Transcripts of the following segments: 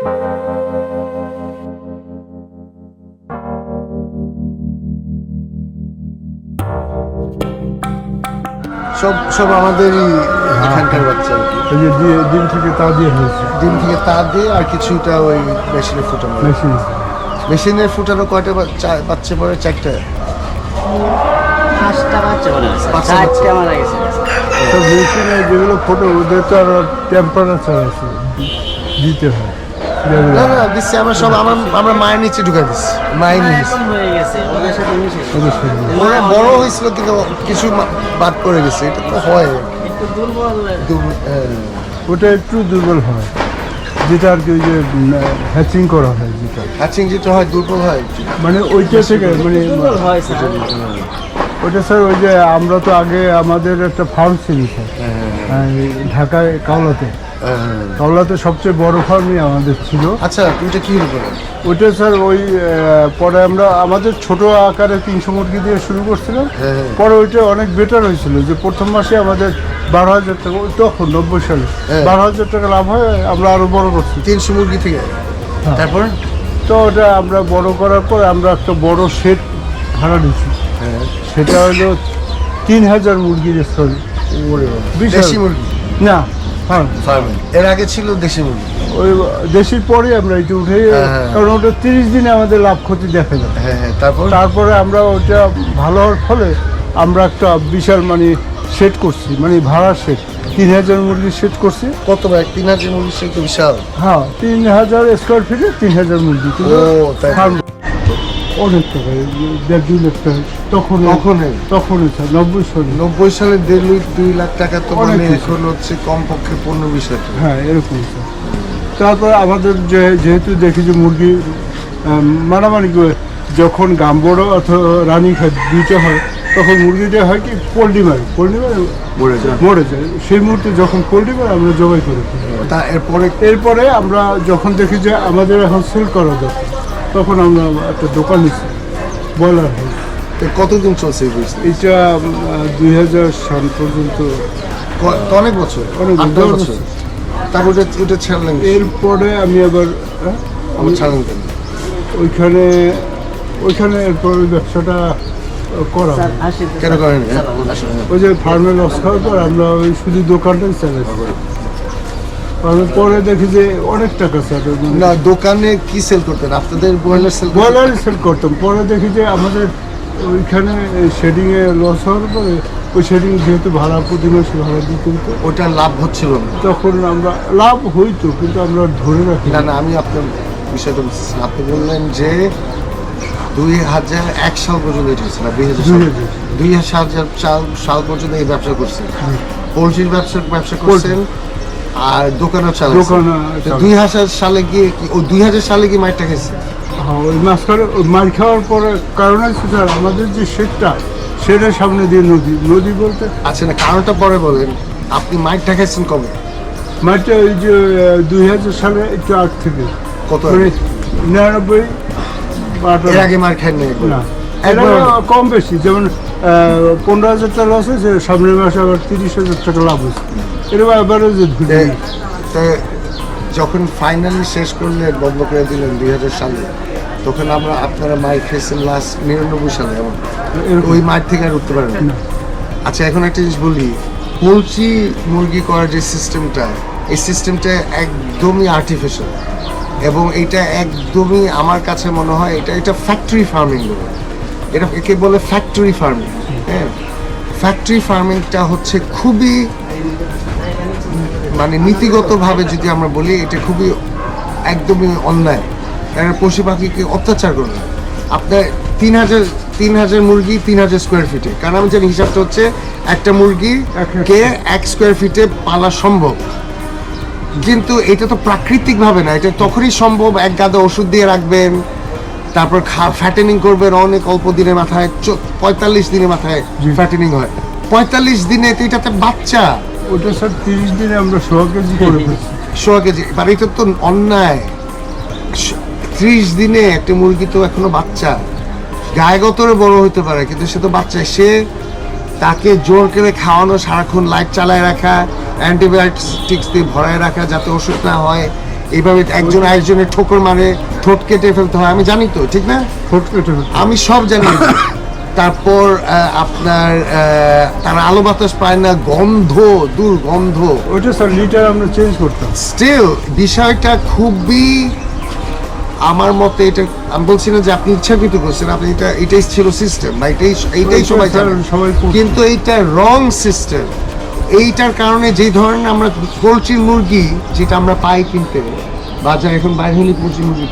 সব সব আমাদেরই এখানকার বাচ্চা আর কি। এই যে দিয়ে- ডিম থেকে তা দিয়ে হয়েছে। ডিম থেকে তার দিয়ে আর কিছুটা ওই মেশিনে ফুটানো। মেশিন। মেশিনের ফুটানো কয়টা বাচ্চা পরে চারটা? পাঁচটা বাচ্চা মনে চারটা মারা গেছে। সব মেশিনে যেগুলো ফটো ওদের তো আর টেম্পারেচার আছে। দিতে হয়। না না দিচ্ছি আমরা সব আমরা আমরা মায়ের নিচে ঢুকাই দিচ্ছি। মায়ের নিচে। হয়ে। ওরা বড় হয়েছিল কিন্তু কিছু বাদ পড়ে গেছে এটা তো হয়। একটু দুর্বল। হ্যাঁ। ওটা একটু দুর্বল হয় যেটা আর কি ওই যে হ্যাচিং করা হয় যেটা। হ্যাচিং যেটা হয় দুর্বল হয়। মানে ওইটা থেকে মানে হয় স্যার। ওইটা স্যার ওই যে আমরা তো আগে আমাদের একটা ফার্ম ছিল স্যার। হ্যাঁ, ঢাকায় কাওলাতে। হ্যাঁ। কাওলাতে সবচেয়ে বড় ফার্মই আমাদের ছিল। আচ্ছা তুইটা কি হলো ওইটা স্যার ওই পরে আমরা আমাদের ছোট আকারে তিনশো মুরগি দিয়ে শুরু করছিলাম। হ্যাঁ। পরে ওইটা অনেক বেটার হয়েছিল যে প্রথম মাসে আমাদের বারো হাজার টাকা ওই তখন নব্বই সালে হ্যাঁ। বারো হাজার টাকা লাভ হয় আমরা আরও বড় করছি। তিনশো মুরগি থেকে? তারপর? তো ওটা আমরা বড় করার পর আমরা একটা বড় শেড ভাড়া হ্যাঁ। সেটা হলো তিন হাজার মুরগির ওরে বাবা। মুরগি? না হ্যাঁ ফার্মে। এর আগে ছিল দেশি মুরগি। ওই দেশির পরে আমরা এটা উঠে হ্যাঁ। কারণ ওটা তিরিশ দিনে আমাদের লাভ ক্ষতি দেখা যায় হ্যাঁ হ্যাঁ তারপর? তারপরে আমরা ওটা ভালো হওয়ার ফলে আমরা একটা বিশাল মানে সেট করছি মানে ভাড়া সেট তিন হাজার মুরগি সেট করছি। কত ভাই? তিন হাজার মুরগি সেট বিশাল। হ্যাঁ তিন হাজার স্কোয়ার ফিটে তিন হাজার মুরগি। farm অনেক টাকা দেড় দুই লাখ টাকা। তখন তখনই? তখনই নব্বই সালে। নব্বই সালে দেড় লাখ দুই লাখ টাকা তো মানে এখন হচ্ছে কমপক্ষে পনেরো বিশ লাখ টাকা। হ্যাঁ এরকম স্যার। তারপরে আমাদের যে যেহেতু দেখি যে মুরগি মারামারি করে যখন গাম্বড়ো অথবা রানী দুইটা হয় তখন মুরগিটা হয় কি পোলট্রি মারে। পোলট্রি মারে মরে যায়। মরে যায়। সেই মুহূর্তে যখন পোলট্রি মারে আমরা জবাই করে। তা এরপরে এরপরে আমরা যখন দেখি যে আমাদের এখন সেল করা দরকার। তখন আমরা একটা দোকান নিচ্ছি ব্রয়লার হাউস কতদিন চলছে এই বিজনেস এটা দুই হাজার সাল পর্যন্ত। অনেক বছর? অনেক বছর। তারপর ওটা ওটা ছাড়লেন এরপরে আমি আবার হ্যাঁ, আমার ছাড়লেন কেন? ওইখানে ওইখানে এরপর ওই ব্যবসাটা করা স্যার কেন করেন ওই যে ফার্মে লস খাওয়ার পর আমরা ওই শুধু দোকানটাই চালাইছি। আমি পরে দেখি যে অনেক টাকা স্যার না দোকানে কি সেল করতেন? আপনাদের ব্রয়লার সেল ব্রয়লার সেল করতাম। পরে দেখি যে আমাদের ওইখানে শেডিংয়ে লস হওয়ার পরে ওই শেডিং যেহেতু ভাড়া প্রতি মাসে ভাড়া দিতে হতো। ওটা লাভ হচ্ছিল না। তখন আমরা লাভ হইতো কিন্তু আমরা ধরে রাখি না না আমি আপনার বিষয়টা বুঝতেছি আপনি বললেন যে দুই হাজার এক সাল পর্যন্ত এটা হচ্ছে না দুই হাজার দুই হাজার। দুই হাজার সাল সাল পর্যন্ত এই ব্যবসা করছেন পোলট্রির ব্যবসা ব্যবসা করছেন আর দোকানও চালাচ্ছেন দোকানও দুই হাজার সালে গিয়ে কি ও দুই হাজার সালে গিয়ে মাইটটা খেয়েছে? হ্যাঁ, ওই ওই মার খাওয়ার পরে কারণ আছে স্যার আমাদের যে শেডটা সেটার সামনে দিয়ে নদী নদী বলতে আচ্ছা না কারণটা পরে বলেন। আপনি মাইটটা খেয়েছেন কবে? মাঠটা ওই যে দুই হাজার সালে একটু আগ থেকে। কত মানে নিরানব্বই এর আগে মার খান নাই না কম বেশি যেমন পনেরো হাজার টাকা লস হয়েছে সামনের মাসে আবার তিরিশ হাজার টাকা লাভ হয়েছে। এরকম তে যখন ফাইনালি শেষ করলেন বন্ধ করে দিলেন দুই হাজার সালে তখন আমরা আপনারা মাইর খেয়েছেন লাস্ট নিরানব্বই সালে এমন। ওই মাঠ থেকে আর উঠতে পারেন আচ্ছা এখন একটা জিনিস বলি পোলট্রি মুরগি করার যে সিস্টেমটা এই সিস্টেমটা একদমই আর্টিফিশিয়াল এবং এটা একদমই আমার কাছে মনে হয় এটা এটা ফ্যাক্টরি ফার্মিং বলে। এটা একে বলে ফ্যাক্টরি ফার্মিং হ্যাঁ? ফ্যাক্টরি ফার্মিংটা হচ্ছে খুবই মানে নীতিগতভাবে যদি আমরা বলি, এটা খুবই একদমই অন্যায়। কারণ পশু পাখিকে অত্যাচার করে আপনার তিন হাজার তিন হাজার মুরগি তিন হাজার স্কোয়ার ফিটে কারণ আমি জানি হিসাবটা হচ্ছে একটা মুরগি কে এক স্কোয়ার ফিটে পালা সম্ভব। কিন্তু এটা তো প্রাকৃতিকভাবে না, এটা তখনই সম্ভব, এক গাদা ওষুধ দিয়ে রাখবেন তারপর ফ্যাটেনিং করবেন অনেক অল্প দিনের মাথায় পঁয়তাল্লিশ দিনের মাথায় ফ্যাটেনিং হয়। পঁয়তাল্লিশ দিনে তো এটাতে বাচ্চা। ওটা স্যার তিরিশ দিনে আমরা সোয়া কেজি করে সোয়া কেজি। এবার এটা তো অন্যায়। ত্রিশ দিনে একটা মুরগি তো এখনও বাচ্চা। গায়ে গতরে বড় হতে পারে কিন্তু সে তো বাচ্চা সে তাকে জোর করে খাওয়ানো সারাক্ষণ লাইট চালায় রাখা অ্যান্টিবায়োটিক্স দিয়ে ভরায় রাখা যাতে ওষুধ না হয়। এইভাবে একজন আরেকজনের ঠোকর মারে ঠোঁট কেটে ফেলতে হয় আমি জানি তো ঠিক না? ঠোঁট কেটে আমি সব জানি। তারপর আপনার তারা আলো বাতাস পায় না গন্ধ দুর্গন্ধ। ওইটা স্যার লিটার আমরা চেঞ্জ করতাম। স্টিল বিষয়টা খুবই আমার মতে এটা আমি বলছি না যে আপনি ইচ্ছাকৃত করছেন আপনি এটা এটাই ছিল সিস্টেম বা এটাই এইটাই সবাই কিন্তু এইটা রং সিস্টেম এইটার কারণে যে ধরনের আমরা পোলট্রির মুরগি যেটা আমরা পাই কিনতে, বাজারে এখন বাইরে হলে পোলট্রি মুরগি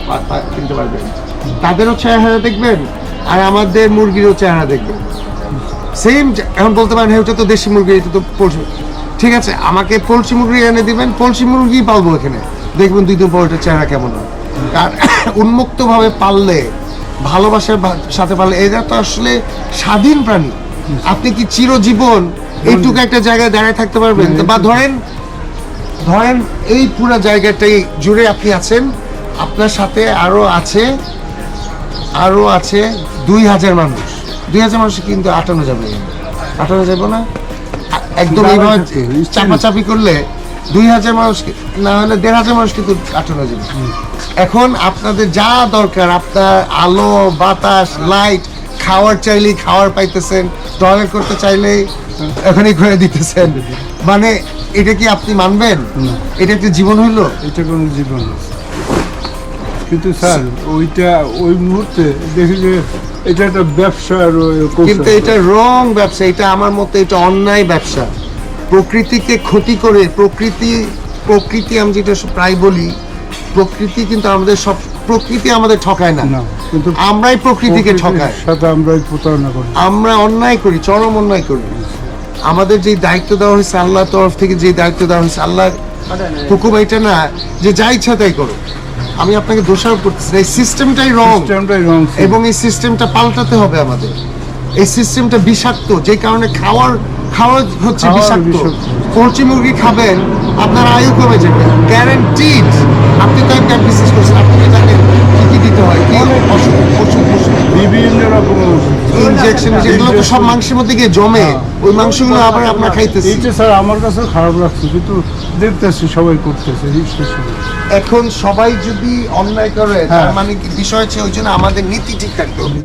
কিনতে পারবেন। তাদেরও চেহারা দেখবেন আর আমাদের মুরগিরও চেহারা দেখবেন। সেম এখন বলতে পারেন হ্যাঁ ওটা তো দেশি মুরগি, এটা তো পোলট্রি ঠিক আছে, আমাকে পোলট্রি মুরগি এনে দিবেন পোলট্রি মুরগি পালবো এখানে। দেখবেন দুই দিন পর ওটার চেহারা কেমন হয়। আর উন্মুক্তভাবে পাললে, ভালোবাসার সাথে পাললে, এরা তো আসলে স্বাধীন প্রাণী। আপনি কি চিরজীবন এইটুকু একটা জায়গায় দাঁড়ায় থাকতে পারবেন। বা ধরেন ধরেন এই পুরো জায়গাটাই জুড়ে আপনি আছেন আপনার সাথে আরও আছে আরও আছে দুই হাজার মানুষ। দুই হাজার মানুষ কিন্তু আটানো যাবে। আটানো যাবে না? একদম এইভাবে। চাপাচাপি করলে দুই হাজার মানুষ না হলে দেড় হাজার মানুষ কিন্তু আটানো যাবে। এখন আপনাদের যা দরকার আপনার আলো বাতাস লাইট খাওয়ার চাইলেই খাওয়ার পাইতেছেন টয়লেট করতে চাইলেই এখানেই করে দিতেছেন। মানে এটা কি আপনি মানবেন? এটা একটা জীবন হইল? এটা কোনো জীবন কিন্তু স্যার ওইটা ওই মুহূর্তে দেখি যে এটা একটা ব্যবসার কৌশল। কিন্তু এটা রং ব্যবসা এটা আমার মতে এটা অন্যায় ব্যবসা। প্রকৃতিকে ক্ষতি করে প্রকৃতি প্রকৃতি আমি যেটা প্রায় বলি প্রকৃতি কিন্তু আমাদের সব প্রকৃতি আমাদের ঠকায় না। কিন্তু আমরাই প্রকৃতিকে ঠকাই। সাথে আমরা এই প্রতারণা করি। আমরা অন্যায় করি চরম অন্যায় করি। আমাদের যে দায়িত্ব দেওয়া হয়েছে আল্লাহর তরফ থেকে যে দায়িত্ব দেওয়া হয়েছে আল্লাহ হুকুম এটা না যে যা ইচ্ছা তাই করো আমি আপনাকে দোষারোপ করতেছি এই সিস্টেমটাই রং রং এবং এই সিস্টেমটা পাল্টাতে হবে আমাদের। এই সিস্টেমটা বিষাক্ত যে কারণে খাওয়ার খাওয়া হচ্ছে বিষাক্ত। পোলট্রি মুরগি খাবেন আপনার আয়ু কমে যাবে। গ্যারান্টিড আপনি তো একটা বিশেষ করছেন আপনি কি জানেন? কি কি দিতে হয়? কি ওষুধ ওষুধ ওষুধ? বিভিন্ন রকম ইনজেকশন যেগুলো তো সব মাংসের মধ্যে গিয়ে জমে। ওই মাংসগুলো আবার আমরা খাইতেছি। এইটা স্যার আমার কাছে খারাপ লাগছে কিন্তু দেখতেছি সবাই করতেছে এখন সবাই যদি অন্যায় করে তার হ্যাঁ। মানে কি বিষয় হচ্ছে ওই জন্য আমাদের নীতি ঠিক থাকতে হবে।